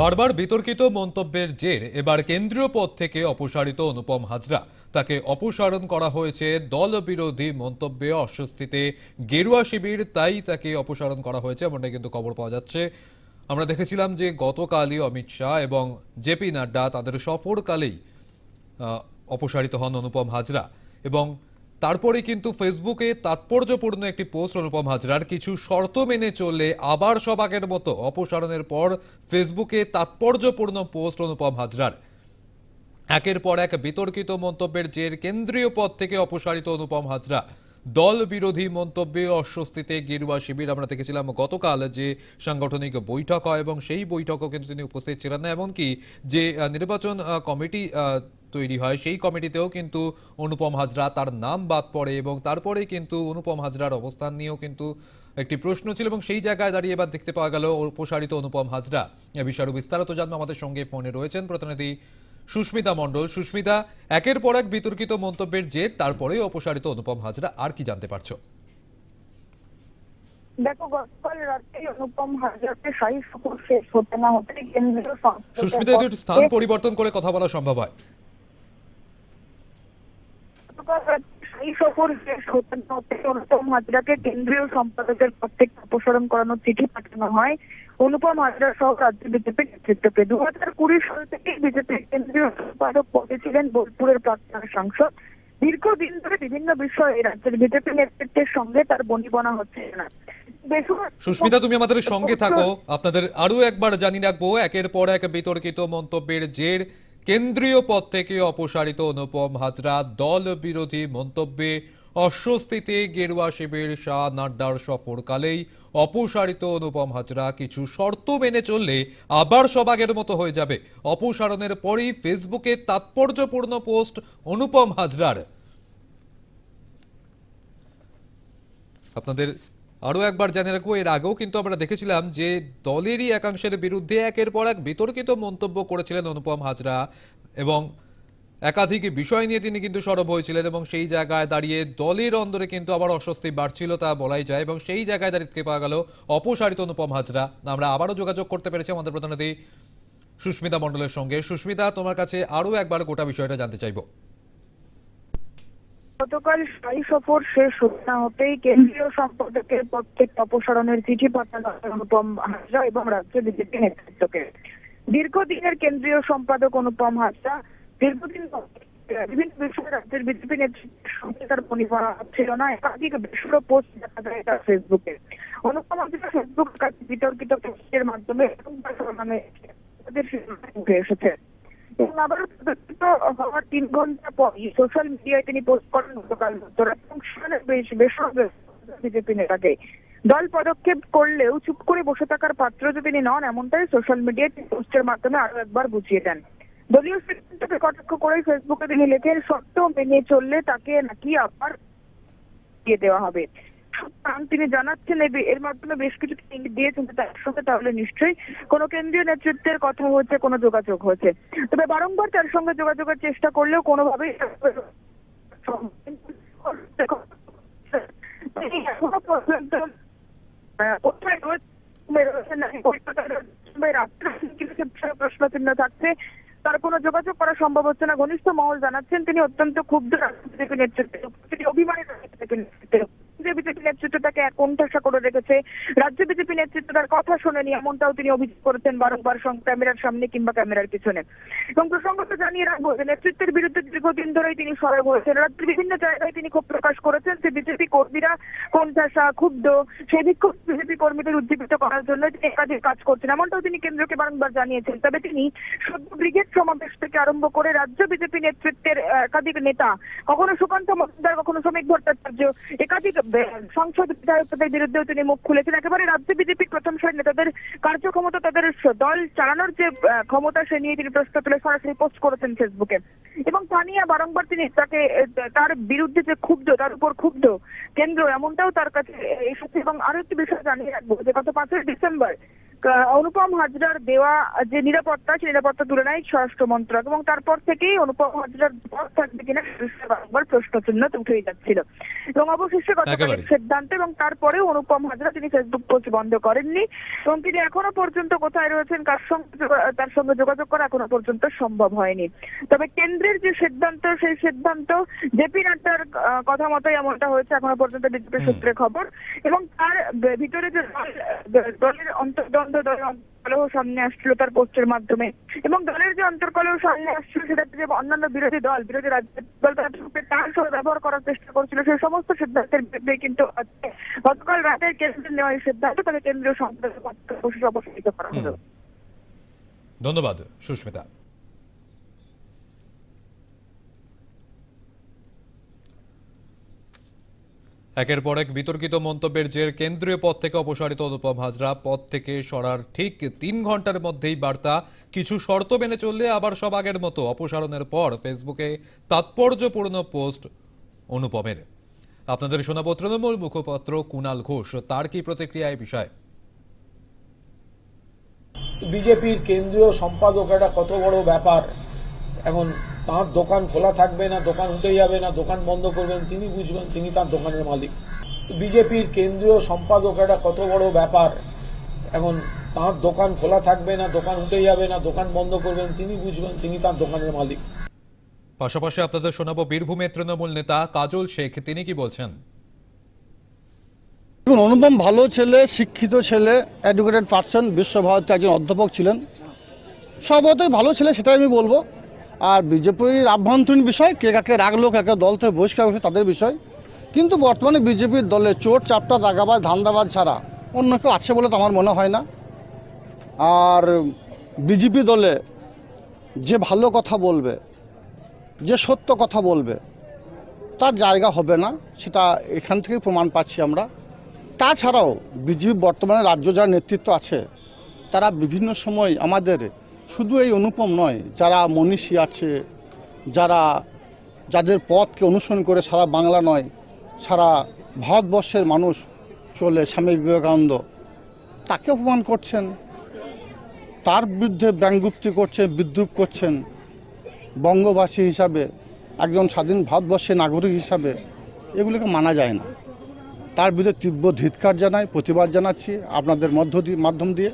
বারবার বিতর্কিত মন্তব্যের জের এবার কেন্দ্রীয় পদ থেকে অপসারিত অনুপম হাজরা। তাকে অপসারণ করা হয়েছে দল বিরোধী মন্তব্যে অস্বস্তিতে। গেরুয়া শিবির, তাই তাকে অপসারণ করা হয়েছে এমনটা কিন্তু খবর পাওয়া যাচ্ছে। আমরা দেখেছিলাম যে গতকালই অমিত শাহ এবং জেপি নাড্ডা তাদের সফরকালেই অপসারিত হন অনুপম হাজরা। এবং তারপরে কিন্তু ফেসবুকে তাৎপর্যপূর্ণ একটি পোস্ট অনুপম হাজরার। কিছু শর্ত মেনে চললে আবার সব আগের মতো অপসারণের পর ফেসবুকে তাৎপর্যপূর্ণ পোস্ট অনুপম হাজরার। একের পর এক বিতর্কিত মন্তব্যের জের কেন্দ্রীয় পদ থেকে অপসারিত অনুপম হাজরা। দল বিরোধী মন্তব্যে অস্বস্তিতে গেরুয়া শিবির। আমরা দেখেছিলাম গতকাল যে সাংগঠনিক বৈঠক হয় এবং সেই বৈঠকও কিন্তু তিনি উপস্থিত ছিলেন না, এমনকি যে নির্বাচন কমিটি তৈরি হয় সেই কমিটিতেও কিন্তু অনুপম হাজরা তার নাম বাদ পড়ে এবং তারপরে কিন্তু অনুপম হাজরার অবস্থান নিয়েও কিন্তু একটি প্রশ্ন ছিল এবং সেই জায়গায় দাঁড়িয়ে এবার দেখতে পাওয়া গেল অপসারিত অনুপম হাজরা। এ বিষয়ে বিস্তারিত জানব আমাদের সঙ্গে। ফোনে রয়েছেন প্রতিনিধি সুস্মিতা মণ্ডল। সুস্মিতা একের পর এক বিতর্কিত মন্তব্যের জের তারপরে অপসারিত অনুপম হাজরা। আর কি জানতে পারছ? দেখো গতকাল রাতে অনুপম হাজারকে শাহী সফর শেষ হতে না হতে কেন্দ্রীয় সুস্মিতা একটু স্থান পরিবর্তন করে কথা বলা সম্ভব হয়। গতকাল রাতে হতে অনুপম হাজরাকে কেন্দ্রীয় সম্পাদকের পদ থেকে অপসারণ করানোর চিঠি পাঠানো হয়। অনুপম হাজরা সহ রাজ্য বিজেপি নেতৃত্বকে দু হাজার কুড়ি সাল বিজেপির কেন্দ্রীয় সম্পাদক পদে ছিলেন বোলপুরের প্রাক্তন সাংসদ। দীর্ঘদিন ধরে বিভিন্ন বিষয়ে রাজ্যের বিজেপি নেতৃত্বের সঙ্গে তার বনিবনা হচ্ছে না। সুস্মিতা, তুমি আমাদের সঙ্গে থাকো। আপনাদের আরও একবার জানিয়ে রাখব, একের পর এক বিতর্কিত মন্তব্যের জের। কেন্দ্রীয় পদ থেকে অপসারিত অনুপম হাজরা দল বিরোধী মন্তব্যে অস্বস্তিতে গেরুয়া শিবির শাহ নাড্ডার সফরকালেই অপসারিত অনুপম হাজরা কিছু শর্ত মেনে চললে আবার সবাগের মতো হয়ে যাবে। অপসারণের পরই ফেসবুকে তাৎপর্যপূর্ণ পোস্ট অনুপম হাজরার। আপনাদের আরও একবার জানিয়ে রাখব, এর আগেও কিন্তু আমরা দেখেছিলাম যে দলেরই একাংশের বিরুদ্ধে একের পর এক বিতর্কিত মন্তব্য করেছিলেন অনুপম হাজরা এবং একাধিক বিষয় নিয়ে তিনি কিন্তু সরব হয়েছিলেন এবং সেই জায়গায় দাঁড়িয়ে দলের অন্দরে কিন্তু আবার অস্বস্তি বাড়ছিল তা বলাই যায় এবং সেই জায়গায় দাঁড়িয়ে পাওয়া গেল অপসারিত অনুপম হাজরা। আমরা আবারও যোগাযোগ করতে পেরেছি আমাদের প্রতিনিধি সুস্মিতা মণ্ডলের সঙ্গে। সুস্মিতা, তোমার কাছে আরও একবার গোটা বিষয়টা জানতে চাইব। গতকাল শাহী সফর শেষ না হতেই কেন্দ্রীয় সম্পাদকের পদ থেকে অপসারণের চিঠি পাঠানো অনুপম হাজরা এবং রাজ্য বিজেপি নেতৃত্বকে। দীর্ঘদিনের কেন্দ্রীয় সম্পাদক অনুপম হাজরা দীর্ঘদিন বিভিন্ন বিষয়ে রাজ্যের বিজেপি নেতৃত্বের সঙ্গে তার বনিবনা ছিল না, একাধিক বেসুরো পোস্ট দেখা যায় তার ফেসবুকে। অনুপম হাজরা ফেসবুক বিতর্কিত পোস্টের মাধ্যমে তাদের এসেছে। হওয়ার তিন ঘণ্টা পর সোশ্যাল মিডিয়ায় তিনি পোস্ট করেন গতকাল বিজেপি নেতাকে দল পদক্ষেপ করলেও চুপ করে বসে থাকার পাত্র যে তিনি নন, এমনটাই সোশ্যাল মিডিয়ায় পোস্টের মাধ্যমে আরও একবার বুঝিয়ে দেন। দলীয় সিদ্ধান্তকে কটাক্ষ করে ফেসবুকে তিনি লেখেন, সত্য মেনে চললে তাকে নাকি আবার দিয়ে দেওয়া হবে। তিনি জানাচ্ছেন এর মাধ্যমে বেশ কিছু ইঙ্গিত দিয়েছেন তার সঙ্গে তাহলে নিশ্চয়ই কোনো কেন্দ্রীয় নেতৃত্বের কথা হচ্ছে, কোনো যোগাযোগ হচ্ছে তবে বারংবার তার সঙ্গে যোগাযোগের চেষ্টা করলেও কোনোভাবেই রয়েছে বিষয়ে প্রশ্ন চিহ্ন থাকছে তার কোনো যোগাযোগ করা সম্ভব হচ্ছে না ঘনিষ্ঠ মহল জানাচ্ছেন, তিনি অত্যন্ত ক্ষুব্ধ বিজেপি নেতৃত্বের উপর। তিনি অভিমানী বিজেপি নেতৃত্বের উপর। বিজেপি নেতৃত্ব তাকে এক কোণঠাসা করে রেখেছে, রাজ্য বিজেপি নেতৃত্ব তার কথা শোনেনি, এমনটাও তিনি অভিযোগ করেছেন বারংবার ক্যামেরার সামনে কিংবা ক্যামেরার পিছনে। এবং প্রসঙ্গত জানিয়ে রাখব, যে নেতৃত্বের বিরুদ্ধে দীর্ঘদিন ধরেই তিনি সরব হয়েছেন রাজ্যের বিভিন্ন জায়গায় তিনি ক্ষোভ প্রকাশ করেছেন। যে বিজেপি কর্মীরা কোণঠাসা ক্ষুব্ধ সেই বিক্ষোভ বিজেপি কর্মীদের উজ্জীবিত করার জন্য তিনি একাধিক কাজ করছেন। এমনটাও তিনি কেন্দ্রকে বারংবার জানিয়েছেন। তবে তিনি সদ্য ব্রিগেড সমাবেশ থেকে আরম্ভ করে রাজ্য বিজেপি নেতৃত্বের একাধিক নেতা, কখনো সুকান্ত মজুমদার, কখনো শ্রমিক ভট্টাচার্য, একাধিক সংসদ বিধায়কদের বিরুদ্ধেও তিনি মুখ খুলেছেন। একেবারে রাজ্য বিজেপির প্রথম সারির নেতাদের কার্যক্ষমতা, তাদের দল চালানোর যে ক্ষমতা, সে নিয়ে তিনি প্রশ্ন তুলে সরাসরি পোস্ট করেছেন ফেসবুকে এবং তা নিয়ে বারংবার তিনি তাকে তার বিরুদ্ধে যে ক্ষুব্ধ, তার উপর ক্ষুব্ধ কেন্দ্র, এমনটাও তার কাছে এসেছে। এবং আরও একটি বিষয় জানিয়ে রাখব যে গত পাঁচই ডিসেম্বর অনুপম হাজরার দেওয়া যে নিরাপত্তা সেই নিরাপত্তা তুলে নেয় স্বরাষ্ট্র মন্ত্রক এবং তারপর থেকেই অনুপম হাজরার পদ থাকবে কিনা বারবার প্রশ্ন চিহ্ন উঠেই যাচ্ছিল। এবং অবশেষে গতকাল সিদ্ধান্ত এবং তারপরে অনুপম হাজরা তিনি ফেসবুক পোস্ট বন্ধ করেননি এবং তিনি এখনও পর্যন্ত কোথায় রয়েছেন কার সঙ্গে তার সঙ্গে যোগাযোগ করা এখনও পর্যন্ত সম্ভব হয়নি। তবে কেন্দ্রের যে সিদ্ধান্ত সেই সিদ্ধান্ত জেপি নাড্ডার কথা মতোই এমনটা হয়েছে এখনও পর্যন্ত বিজেপি সূত্রে খবর। এবং তার ভিতরে যে দল- দলের অন্তর্দ্বন্দ্ব দলের অন্তর্কলহ সামনে আসছিল তার পোস্টের মাধ্যমে। এবং দলের যে অন্তর্কলহ সামনে আসছিল সেটা যে অন্যান্য বিরোধী দল, বিরোধী রাজ্যের দল তারা ঢুকে তার সঙ্গে ব্যবহার করার চেষ্টা করছিল। সেই সমস্ত সিদ্ধান্তের বিরুদ্ধে কিন্তু গতকাল রাতে কেন্দ্রের নেওয়া এই সিদ্ধান্ত তাকে কেন্দ্রীয় সংসদের মাধ্যমে অবসরিত করা হলো। ধন্যবাদ, সুস্মিতা। একের পর এক বিতর্কিত মন্তব্যের জের কেন্দ্রীয় পদ থেকে অপসারিত অনুপম হাজরা। পদ থেকে সরার ঠিক তিন ঘণ্টার মধ্যেই বার্তা, কিছু শর্ত মেনে চললে আবার সব আগের মতো। অপসারণের পর ফেসবুকে তাৎপর্যপূর্ণ পোস্ট অনুপমের। আপনাদের শোনাবো তৃণমূল মুখপাত্র কুণাল ঘোষ। তার কি প্রতিক্রিয়া এই বিষয়ে? বিজেপির কেন্দ্রীয় সম্পাদক একটা কত বড় ব্যাপার? এখন তার দোকান খোলা থাকবে না দোকান উঠে যাবে না দোকান বন্ধ করবেন তিনি বুঝবেন তিনি তার দোকানের মালিক। বিজেপির কেন্দ্রীয় সম্পাদক একটা কত বড় ব্যাপার? এখন তার দোকান খোলা থাকবে না দোকান উঠে যাবে না দোকান বন্ধ করবেন তিনি বুঝবেন তিনি তার দোকানের মালিক। পাশাপাশি আপনাদের শোনাবো বীরভূমের তৃণমূল নেতা কাজল শেখ তিনি কি বলছেন? অনুপম ভালো ছেলে শিক্ষিত ছেলে এডুকেটেড পার্সন বিশ্বভারতী একজন অধ্যাপক ছিলেন। সর্বতই ভালো ছেলে সেটাই আমি বলব। আর বিজেপির আভ্যন্তরীণ বিষয়, কে কাকে রাখল কাকে দল থেকে বহিষ্কার করছে তাদের বিষয়। কিন্তু বর্তমানে বিজেপির দলে চোট, চাপটা, দাগাবাজ, ধান্দাবাজ ছাড়া অন্য কেউ আছে বলে তো আমার মনে হয় না। আর বিজেপি দলে যে ভালো কথা বলবে, যে সত্য কথা বলবে, তার জায়গা হবে না, সেটা এখান থেকেই প্রমাণ পাচ্ছি আমরা। তাছাড়াও বিজেপি বর্তমানে রাজ্য যার নেতৃত্ব আছে, তারা বিভিন্ন সময় আমাদের শুধু এই অনুপম নয়, যারা মনীষী আছে, যারা যাদের পথকে অনুসরণ করে সারা বাংলা নয়, সারা ভারতবর্ষের মানুষ চলে স্বামী বিবেকানন্দ, তাকে অপমান করছেন। তার বিরুদ্ধে ব্যঙ্গুপ্তি করছেন, বিদ্রুপ করছেন। বঙ্গবাসী হিসাবে, একজন স্বাধীন ভারতবর্ষের নাগরিক হিসাবে এগুলোকে মানা যায় না। তার বিরুদ্ধে তীব্র ধিৎকার জানাই, প্রতিবাদ জানাচ্ছি আপনাদের মধ্য দিয়ে মাধ্যম দিয়ে।